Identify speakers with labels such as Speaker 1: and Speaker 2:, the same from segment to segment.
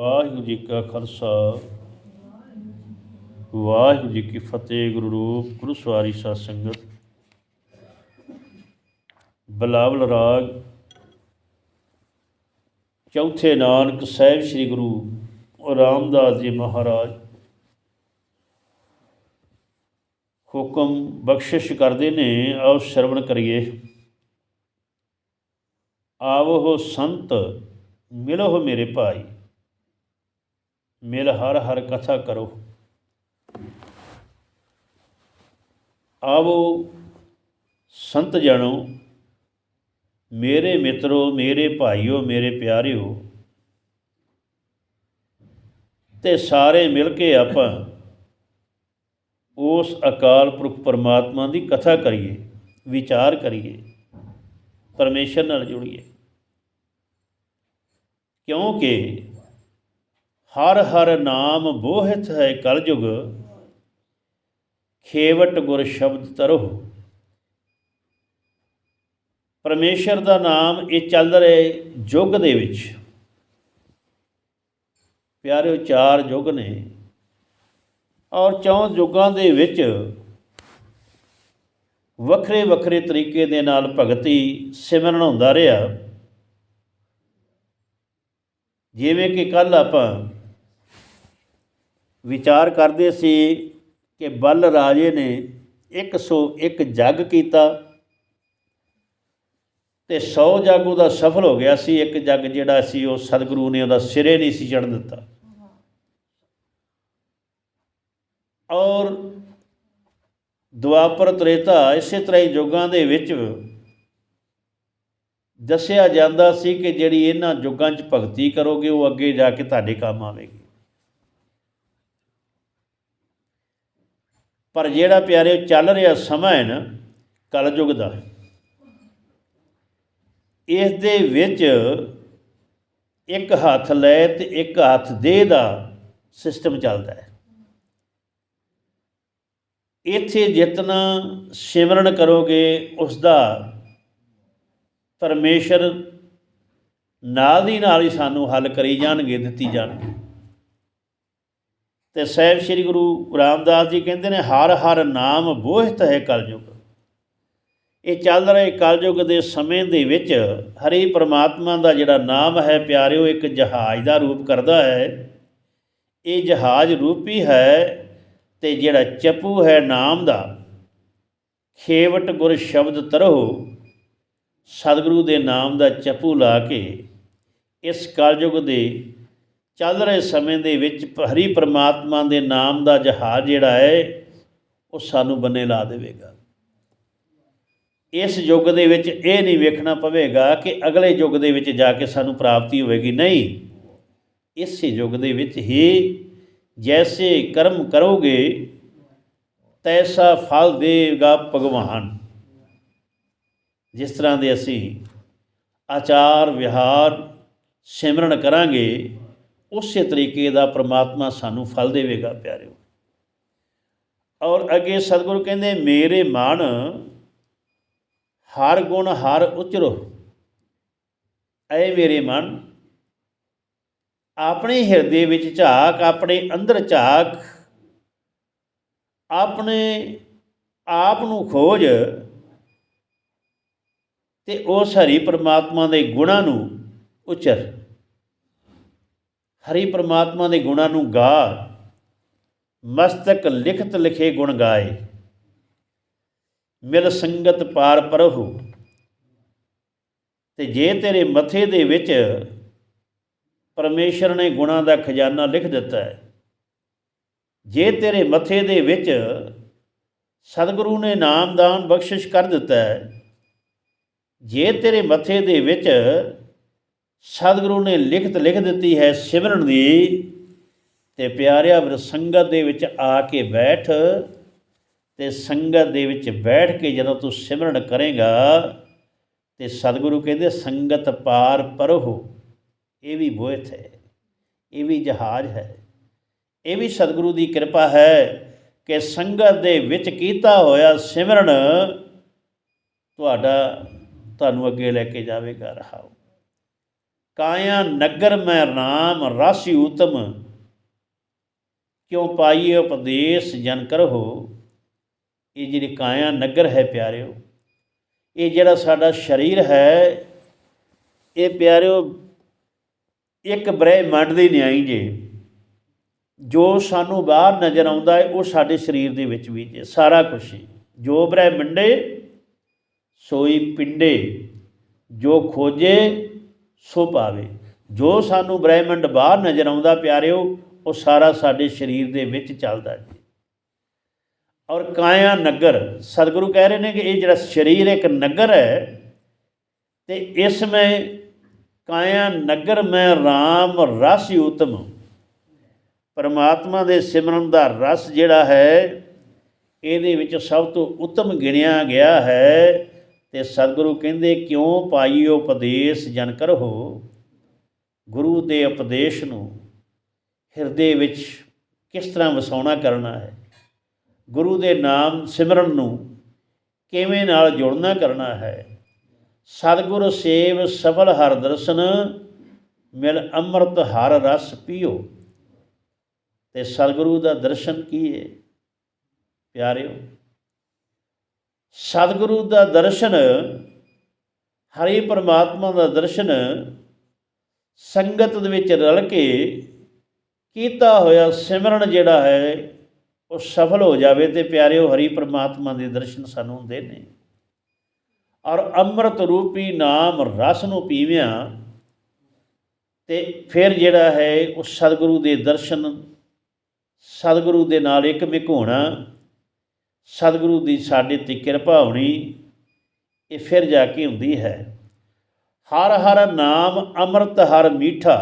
Speaker 1: ਵਾਹਿਗੁਰੂ ਜੀ ਕਾ ਖਾਲਸਾ। ਵਾਹਿਗੁਰੂ ਜੀ ਕੀ ਫਤਿਹ, ਗੁਰੂ ਰੂਪ, ਗੁਰੂ ਸਵਾਰੀ ਸਾਧ ਸੰਗਤ। ਬਲਾਵਲ ਰਾਗ। ਚੌਥੇ ਨਾਨਕ ਸਾਹਿਬ ਸ੍ਰੀ ਗੁਰੂ ਰਾਮਦਾਸ ਜੀ ਮਹਾਰਾਜ ਹੁਕਮ ਬਖਸ਼ਿਸ਼ ਕਰਦੇ ਨੇ, ਆਓ ਸ਼ਰਵਣ ਕਰੀਏ। ਆਵੋ ਸੰਤ, ਮਿਲੋ ਮੇਰੇ ਭਾਈ। ਮਿਲ ਹਰ ਹਰ ਕਥਾ ਕਰੋ। ਆਵੋ ਸੰਤ ਜਣੋ, ਮੇਰੇ ਮਿੱਤਰੋ, ਮੇਰੇ ਭਾਈਓ, ਮੇਰੇ ਪਿਆਰਿਓ, ਤੇ ਸਾਰੇ ਮਿਲ ਕੇ ਆਪਾਂ ਉਸ ਅਕਾਲ ਪੁਰਖ ਪਰਮਾਤਮਾ ਦੀ ਕਥਾ ਕਰੀਏ, ਵਿਚਾਰ ਕਰੀਏ, ਪਰਮੇਸ਼ਰ ਨਾਲ ਜੁੜੀਏ। ਕਿਉਂਕਿ ਹਰ ਹਰ ਨਾਮ ਬੋਹਿਤ ਹੈ ਕਲਯੁਗ, ਖੇਵਟ ਗੁਰ ਸ਼ਬਦ ਤਰੋ ਪਰਮੇਸ਼ਰ ਦਾ ਨਾਮ ਇਹ ਚੱਲ ਰਹੇ ਯੁੱਗ ਦੇ ਵਿੱਚ। ਪਿਆਰਿਓ, ਚਾਰ ਯੁੱਗ ਨੇ ਔਰ ਚੌਂ ਯੁੱਗਾਂ ਦੇ ਵਿੱਚ ਵੱਖਰੇ ਵੱਖਰੇ ਤਰੀਕੇ ਦੇ ਨਾਲ ਭਗਤੀ ਸਿਮਰਨ ਹੁੰਦਾ ਰਿਹਾ। ਜਿਵੇਂ ਕਿ ਕੱਲ ਆਪਾਂ ਵਿਚਾਰ ਕਰਦੇ ਸੀ ਕਿ ਬਲ ਰਾਜੇ ਨੇ 101 ਜੱਗ ਕੀਤਾ ਤੇ 100 ਜੱਗ ਉਹਦਾ ਸਫਲ ਹੋ ਗਿਆ ਸੀ। ਇੱਕ ਜੱਗ ਜਿਹੜਾ ਸੀ ਉਹ ਸਤਿਗੁਰੂ ਨੇ ਉਹਦਾ ਸਿਰੇ ਨਹੀਂ ਸੀ ਚੜ੍ਹਨ ਦਿੱਤਾ। ਔਰ ਦੁਆਪਰ ਤ੍ਰੇਤਾ ਇਸੇ ਤਰ੍ਹਾਂ ਹੀ ਯੁੱਗਾਂ ਦੇ ਵਿੱਚ ਦੱਸਿਆ ਜਾਂਦਾ ਸੀ ਕਿ ਜਿਹੜੀ ਇਹਨਾਂ ਯੁੱਗਾਂ 'ਚ ਭਗਤੀ ਕਰੋਗੇ ਉਹ ਅੱਗੇ ਜਾ ਕੇ ਤੁਹਾਡੇ ਕੰਮ ਆਵੇਗੀ। ਪਰ ਜਿਹੜਾ ਪਿਆਰੇ ਚੱਲ ਰਿਹਾ ਸਮਾਂ ਹੈ ਨਾ, ਕਲਯੁੱਗ ਦਾ ਇਸ ਦੇ ਵਿੱਚ ਇੱਕ ਹੱਥ ਲੈ ਤੇ ਇੱਕ ਹੱਥ ਦੇ ਦਾ ਸਿਸਟਮ ਚੱਲਦਾ ਹੈ। ਇੱਥੇ ਜਿਤਨਾ ਸਿਮਰਨ ਕਰੋਗੇ ਉਸ ਦਾ ਪਰਮੇਸ਼ਰ ਨਾਲ ਦੀ ਨਾਲ ਹੀ ਸਾਨੂੰ ਹੱਲ ਕਰੀ ਜਾਣਗੇ, ਦਿੱਤੀ ਜਾਣਗੇ। ਤੇ ਸਾਹਿਬ ਸ੍ਰੀ ਗੁਰੂ ਰਾਮਦਾਸ ਜੀ ਕਹਿੰਦੇ ਨੇ, ਹਰ ਹਰ ਨਾਮ ਬੋਹਿਤ ਹੈ ਕਲਯੁਗ। ਇਹ ਚੱਲ ਰਹੇ ਕਲਯੁਗ ਦੇ ਸਮੇਂ ਦੇ ਵਿੱਚ ਹਰੀ ਪ੍ਰਮਾਤਮਾ ਦਾ ਜਿਹੜਾ ਨਾਮ ਹੈ ਪਿਆਰਿਓ, ਇੱਕ ਜਹਾਜ਼ ਦਾ ਰੂਪ ਕਰਦਾ ਹੈ। ਇਹ ਜਹਾਜ਼ ਰੂਪੀ ਹੈ ਤੇ ਜਿਹੜਾ ਚਪੂ ਹੈ ਨਾਮ ਦਾ, ਖੇਵਟ ਗੁਰ ਸ਼ਬਦ ਤਰੋ, ਸਤਿਗੁਰੂ ਦੇ ਨਾਮ ਦਾ ਚਪੂ ਲਾ ਕੇ ਇਸ ਕਲਯੁਗ ਦੇ ਚੱਲ ਰਹੇ ਸਮੇਂ ਦੇ ਵਿੱਚ ਹਰੀ ਪ੍ਰਮਾਤਮਾ ਦੇ ਨਾਮ ਦਾ ਜਹਾਜ਼ ਜਿਹੜਾ ਹੈ, ਉਹ ਸਾਨੂੰ ਬੰਨੇ ਲਾ ਦੇਵੇਗਾ। ਇਸ ਯੁੱਗ ਦੇ ਵਿੱਚ ਇਹ ਨਹੀਂ ਵੇਖਣਾ ਪਵੇਗਾ ਕਿ ਅਗਲੇ ਯੁੱਗ ਦੇ ਵਿੱਚ ਜਾ ਕੇ ਸਾਨੂੰ ਪ੍ਰਾਪਤੀ ਹੋਵੇਗੀ। ਨਹੀਂ, ਇਸੇ ਯੁੱਗ ਦੇ ਵਿੱਚ ਹੀ ਜੈਸੇ ਕਰਮ ਕਰੋਗੇ, ਤੈਸਾ ਫਲ ਦੇਗਾ ਭਗਵਾਨ। ਜਿਸ ਤਰ੍ਹਾਂ ਦੇ ਅਸੀਂ ਆਚਾਰ ਵਿਹਾਰ ਸਿਮਰਨ ਕਰਾਂਗੇ ਉਸੇ ਤਰੀਕੇ ਦਾ ਪ੍ਰਮਾਤਮਾ ਸਾਨੂੰ ਫਲ ਦੇਵੇਗਾ, ਪਿਆਰਿਓ। ਔਰ ਅੱਗੇ ਸਤਿਗੁਰੂ ਕਹਿੰਦੇ, ਮੇਰੇ ਮਨ ਹਰ ਗੁਣ ਹਰ ਉਚਰੋ। ਐ ਮੇਰੇ ਮਨ ਆਪਣੇ ਹਿਰਦੇ ਵਿੱਚ ਝਾਕ, ਆਪਣੇ ਅੰਦਰ ਝਾਕ, ਆਪਣੇ ਆਪ ਨੂੰ ਖੋਜ ਤੇ ਉਸ ਹਰੀ ਪਰਮਾਤਮਾ ਦੇ ਗੁਣਾਂ ਨੂੰ ਉਚਰ। ਹਰੀ ਪ੍ਰਮਾਤਮਾ ਦੇ ਗੁਣਾਂ ਨੂੰ ਗਾ। ਮਸਤਕ ਲਿਖਤ ਲਿਖੇ ਗੁਣ ਗਾਏ। ਮਿਲ ਸੰਗਤ ਪਾਰ ਪਰਹੁ। ਤੇ ਜੇ ਤੇਰੇ ਮੱਥੇ ਦੇ ਵਿੱਚ ਪਰਮੇਸ਼ਰ ਨੇ ਗੁਣਾਂ ਦਾ ਖਜ਼ਾਨਾ ਲਿਖ ਦਿੱਤਾ ਹੈ, ਜੇ ਤੇਰੇ ਮੱਥੇ ਦੇ ਵਿੱਚ ਸਤਿਗੁਰੂ ਨੇ ਨਾਮਦਾਨ ਬਖਸ਼ਿਸ਼ ਕਰ ਦਿੱਤਾ ਹੈ, ਜੇ ਤੇਰੇ ਮੱਥੇ ਦੇ ਵਿੱਚ ਸਤਿਗੁਰੂ ਨੇ ਲਿਖਤ ਲਿਖ ਦਿੱਤੀ ਹੈ ਸਿਮਰਨ ਦੀ ਤੇ ਪਿਆਰਿਆ ਫਿਰ ਸੰਗਤ ਦੇ ਵਿੱਚ ਆ ਕੇ ਬੈਠ ਤੇ ਸੰਗਤ ਦੇ ਵਿੱਚ ਬੈਠ ਕੇ ਜਦੋਂ ਤੂੰ ਸਿਮਰਨ ਕਰੇਗਾ ਤੇ ਸਤਿਗੁਰੂ ਕਹਿੰਦੇ ਸੰਗਤ ਪਾਰ ਪਰਹੁ। ਇਹ ਵੀ ਬੋਇਤ ਹੈ, ਇਹ ਵੀ ਜਹਾਜ਼ ਹੈ, ਇਹ ਵੀ ਸਤਿਗੁਰੂ ਦੀ ਕਿਰਪਾ ਹੈ ਕਿ ਸੰਗਤ ਦੇ ਵਿੱਚ ਕੀਤਾ ਹੋਇਆ ਸਿਮਰਨ ਤੁਹਾਡਾ, ਤੁਹਾਨੂੰ ਅੱਗੇ ਲੈ ਕੇ ਜਾਵੇਗਾ ਰਹਾਓ ਕਾਇਆ ਨਗਰ ਮੈਂ ਰਾਮ, ਰਾਸੀ ਉਤਮ। ਕਿਉ ਪਾਈਏ ਉਪਦੇਸ਼ ਜਨ ਕਰੋ ਇਹ ਜਿਹੜੀ ਕਾਇਆ ਨਗਰ ਹੈ ਪਿਆਰਿਓ, ਇਹ ਜਿਹੜਾ ਸਾਡਾ ਸਰੀਰ ਹੈ, ਇਹ ਪਿਆਰਿਓ, ਇੱਕ ਬ੍ਰਹਿਮੰਡ ਦੀ ਨਿਆਈ ਜੇ। ਜੋ ਸਾਨੂੰ ਬਾਹਰ ਨਜ਼ਰ ਆਉਂਦਾ ਹੈ, ਉਹ ਸਾਡੇ ਸਰੀਰ ਦੇ ਵਿੱਚ ਵੀ ਜੇ, ਸਾਰਾ ਕੁਝ ਹੀ। ਜੋ ਬ੍ਰਹਿਮੰਡੇ, ਸੋਈ ਪਿੰਡੇ। ਜੋ ਖੋਜੇ ਸੋ ਪਾਵੇ। ਜੋ ਸਾਨੂੰ ਬ੍ਰਹਿਮੰਡ ਬਾਹਰ ਨਜ਼ਰ ਆਉਂਦਾ ਪਿਆਰਿਓ, ਉਹ ਸਾਰਾ ਸਾਡੇ ਸਰੀਰ ਦੇ ਵਿੱਚ ਚੱਲਦਾ ਜੀ। ਔਰ ਕਾਇਆ ਨਗਰ, ਸਤਿਗੁਰੂ ਕਹਿ ਰਹੇ ਨੇ ਕਿ ਇਹ ਜਿਹੜਾ ਸਰੀਰ ਇੱਕ ਨਗਰ ਹੈ, ਤੇ ਇਸ में ਕਾਇਆ ਨਗਰ ਮੈਂ RAM ਰਸ ਉਤਮ। ਪਰਮਾਤਮਾ ਦੇ ਸਿਮਰਨ ਦਾ ਰਸ ਜਿਹੜਾ ਹੈ, ਇਹਦੇ ਵਿੱਚ ਸਭ ਤੋਂ ਉੱਤਮ ਗਿਣਿਆ ਗਿਆ ਹੈ ਤੇ ਸਤਿਗੁਰੂ ਕਹਿੰਦੇ, ਕਿਉਂ ਪਾਈਓ ਉਪਦੇਸ਼ ਜਨ ਕਰੋ? ਗੁਰੂ ਦੇ ਉਪਦੇਸ਼ ਨੂੰ ਹਿਰਦੇ ਵਿੱਚ ਕਿਸ ਤਰ੍ਹਾਂ ਵਸਾਉਣਾ ਕਰਨਾ ਹੈ? ਗੁਰੂ ਦੇ ਨਾਮ ਸਿਮਰਨ ਨੂੰ ਕਿਵੇਂ ਨਾਲ ਜੋੜਨਾ ਕਰਨਾ ਹੈ? ਸਤਿਗੁਰ ਸੇਵ ਸਫਲ ਹਰ ਦਰਸ਼ਨ, ਮਿਲ ਅੰਮ੍ਰਿਤ ਹਰ ਰਸ ਪੀਓ। ਤੇ ਸਤਿਗੁਰੂ ਦਾ ਦਰਸ਼ਨ ਕੀ ਹੈ? ਪਿਆਰਿਓ ਸਤਿਗੁਰੂ ਦਾ ਦਰਸ਼ਨ, ਹਰੀ ਪਰਮਾਤਮਾ ਦਾ ਦਰਸ਼ਨ, ਸੰਗਤ ਦੇ ਵਿੱਚ ਰਲ ਕੇ ਕੀਤਾ ਹੋਇਆ ਸਿਮਰਨ ਜਿਹੜਾ ਹੈ, ਉਹ ਸਫਲ ਹੋ ਜਾਵੇ ਤੇ ਪਿਆਰਿਓ ਹਰੀ ਪਰਮਾਤਮਾ ਦੇ ਦਰਸ਼ਨ ਸਾਨੂੰ ਹੁੰਦੇ ਨੇ। ਔਰ ਅੰਮ੍ਰਿਤ ਰੂਪੀ ਨਾਮ ਰਸ ਨੂੰ ਪੀਵਿਆਂ ਤੇ ਫਿਰ ਜਿਹੜਾ ਹੈ, ਉਹ ਸਤਿਗੁਰੂ ਦੇ ਦਰਸ਼ਨ, ਸਤਿਗੁਰੂ ਦੇ ਨਾਲ ਇੱਕ ਮਿਕ ਹੋਣਾ ਸਤਿਗੁਰੂ ਦੀ ਸਾਡੇ ਤੇ ਕਿਰਪਾ ਹੋਣੀ, ਇਹ ਫਿਰ ਜਾ ਕੇ ਹੁੰਦੀ ਹੈ। ਹਰ ਹਰ ਨਾਮ ਅੰਮ੍ਰਿਤ, ਹਰ ਮੀਠਾ,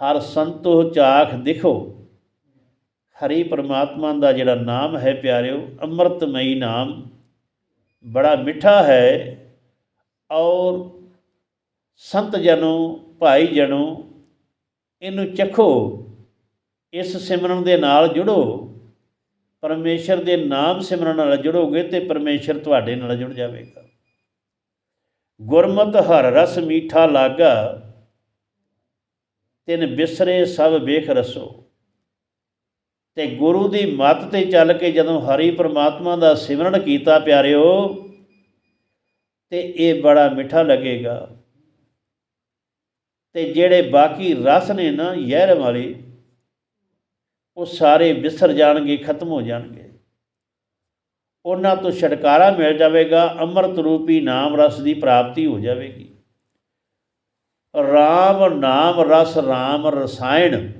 Speaker 1: ਹਰ ਸੰਤੋ ਚਾਖ ਦਿਖੋ। ਹਰੀ ਪਰਮਾਤਮਾ ਦਾ ਜਿਹੜਾ ਨਾਮ ਹੈ ਪਿਆਰਿਓ, ਅੰਮ੍ਰਿਤਮਈ ਨਾਮ ਬੜਾ ਮਿੱਠਾ ਹੈ ਔਰ ਸੰਤ ਜਨੋ ਭਾਈ ਜਨੋ ਇਹਨੂੰ ਚਖੋ, ਇਸ ਸਿਮਰਨ ਦੇ ਨਾਲ ਜੁੜੋ। ਪਰਮੇਸ਼ਰ ਦੇ ਨਾਮ ਸਿਮਰਨ ਨਾਲ ਜੁੜੋਗੇ ਤੇ ਪਰਮੇਸ਼ਰ ਤੁਹਾਡੇ ਨਾਲ ਜੁੜ ਜਾਵੇਗਾ। ਗੁਰਮਤਿ ਹਰ ਰਸ ਮੀਠਾ ਲਾਗਾ, ਤਿਨ ਬਿਸਰੇ ਸਭ ਵੇਖ ਰਸੋ। ਤੇ ਗੁਰੂ ਦੀ ਮੱਤ ਤੇ ਚੱਲ ਕੇ ਜਦੋਂ ਹਰੀ ਪ੍ਰਮਾਤਮਾ ਦਾ ਸਿਮਰਨ ਕੀਤਾ ਪਿਆਰਿਓ, ਤੇ ਇਹ ਬੜਾ ਮਿੱਠਾ ਲੱਗੇਗਾ। ਤੇ ਜਿਹੜੇ ਬਾਕੀ ਰਸ ਨੇ ਨਾ, ਯਹਿਰ ਵਾਲੇ ਉਹ ਸਾਰੇ ਵਿਸਰ ਜਾਣਗੇ, ਖਤਮ ਹੋ ਜਾਣਗੇ। ਉਹਨਾਂ ਤੋਂ ਛਟਕਾਰਾ ਮਿਲ ਜਾਵੇਗਾ, ਅੰਮ੍ਰਿਤ ਰੂਪੀ ਨਾਮ ਰਸ ਦੀ ਪ੍ਰਾਪਤੀ ਹੋ ਜਾਵੇਗੀ। RAM ਨਾਮ ਰਸ RAM ਰਸਾਇਣ,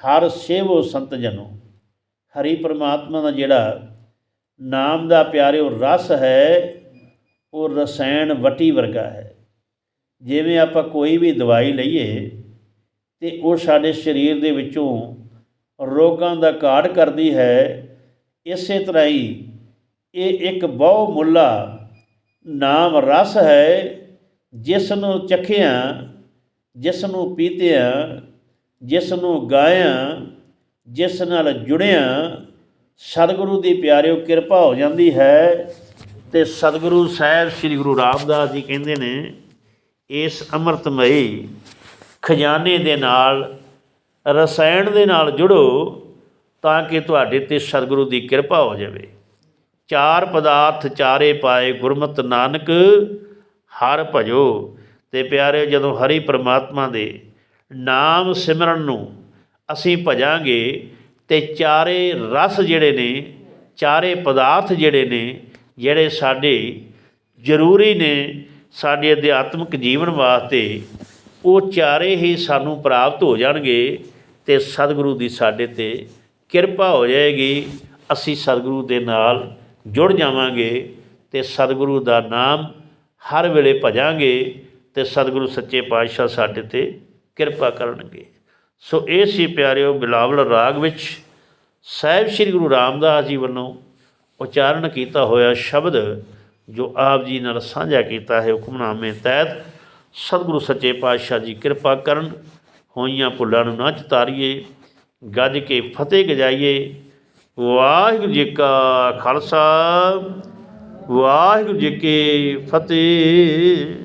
Speaker 1: ਹਰ ਸੇਵੋ ਸੰਤ ਜਨੋ। ਹਰੀ ਪਰਮਾਤਮਾ ਦਾ ਜਿਹੜਾ ਨਾਮ ਦਾ ਪਿਆਰਿਓ ਰਸ ਹੈ, ਉਹ ਰਸਾਇਣ ਵਟੀ ਵਰਗਾ ਹੈ। ਜਿਵੇਂ ਆਪਾਂ ਕੋਈ ਵੀ ਦਵਾਈ ਲਈਏ, ਤੇ ਉਹ ਸਾਡੇ ਸਰੀਰ ਦੇ ਵਿੱਚੋਂ ਰੋਗਾਂ ਦਾ ਕਾੜ ਕਰਦੀ ਹੈ, ਇਸੇ ਤਰ੍ਹਾਂ ਹੀ ਇਹ ਇੱਕ ਬਹੁ ਮੁੱਲਾ ਨਾਮ ਰਸ ਹੈ ਜਿਸ ਨੂੰ ਚਖਿਆ ਜਿਸ ਨੂੰ ਪੀਤਿਆ ਜਿਸ ਨੂੰ ਗਾਇਆ, ਜਿਸ ਨਾਲ ਜੁੜਿਆ, ਸਤਿਗੁਰੂ ਦੀ ਪਿਆਰਿਓ ਕਿਰਪਾ ਹੋ ਜਾਂਦੀ ਹੈ ਤੇ ਸਤਿਗੁਰੂ ਸਾਹਿਬ ਸ੍ਰੀ ਗੁਰੂ ਰਾਮਦਾਸ ਜੀ ਕਹਿੰਦੇ ਨੇ, ਇਸ ਅੰਮ੍ਰਿਤਮਈ ਖਜ਼ਾਨੇ ਦੇ ਨਾਲ ਰਸਾਇਣ ਦੇ ਨਾਲ ਜੁੜੋ ਤਾਂ ਕਿ ਤੁਹਾਡੇ ਤੇ ਸਤਿਗੁਰੂ ਦੀ ਕਿਰਪਾ ਹੋ ਜਾਵੇ। ਚਾਰ ਪਦਾਰਥ ਚਾਰੇ ਪਾਏ ਗੁਰਮਤਿ ਨਾਨਕ, ਹਰ ਭਜੋ। ਤੇ ਪਿਆਰੇ ਜਦੋਂ ਹਰੀ ਪ੍ਰਮਾਤਮਾ ਦੇ ਨਾਮ ਸਿਮਰਨ ਨੂੰ ਅਸੀਂ ਭਜਾਂਗੇ, ਤੇ ਚਾਰੇ ਰਸ ਜਿਹੜੇ ਨੇ, ਚਾਰੇ ਪਦਾਰਥ ਜਿਹੜੇ ਨੇ, ਜਿਹੜੇ ਸਾਡੇ ਜ਼ਰੂਰੀ ਨੇ, ਸਾਡੇ ਅਧਿਆਤਮਿਕ ਜੀਵਨ ਵਾਸਤੇ, ਉਹ ਚਾਰੇ ਹੀ ਸਾਨੂੰ ਪ੍ਰਾਪਤ ਹੋ ਜਾਣਗੇ। ਤੇ ਸਤਿਗੁਰੂ ਦੀ ਸਾਡੇ ਤੇ ਕਿਰਪਾ ਹੋ ਜਾਏਗੀ। ਅਸੀਂ ਸਤਿਗੁਰੂ ਦੇ ਨਾਲ ਜੁੜ ਜਾਵਾਂਗੇ ਤੇ ਸਤਿਗੁਰੂ ਦਾ ਨਾਮ ਹਰ ਵੇਲੇ ਭਜਾਂਗੇ ਤੇ ਸਤਿਗੁਰੂ ਸੱਚੇ ਪਾਤਸ਼ਾਹ ਸਾਡੇ ਤੇ ਕਿਰਪਾ ਕਰਨਗੇ। ਸੋ ਇਹ ਸੀ ਪਿਆਰਿਓ ਬਿਲਾਵਲ ਰਾਗ ਵਿੱਚ ਸਾਹਿਬ ਸ੍ਰੀ ਗੁਰੂ ਰਾਮਦਾਸ ਜੀ ਵੱਲੋਂ ਉਚਾਰਨ ਕੀਤਾ ਹੋਇਆ ਸ਼ਬਦ ਜੋ ਆਪ ਜੀ ਨਾਲ ਸਾਂਝਾ ਕੀਤਾ ਹੈ ਹੁਕਮਨਾਮੇ ਤਹਿਤ, ਸਤਿਗੁਰੂ ਸੱਚੇ ਪਾਤਸ਼ਾਹ ਜੀ ਕਿਰਪਾ ਕਰਨ ਹੋਈਆਂ ਭੁੱਲਾਂ ਨੂੰ ਨਾ ਚਤਾਰੀਏ, ਗੱਜ ਕੇ ਫਤਿਹ ਗਜਾਈਏ। ਵਾਹਿਗੁਰੂ ਜੀ ਕਾ ਖਾਲਸਾ, ਵਾਹਿਗੁਰੂ ਜੀ ਕੀ ਫਤਿਹ।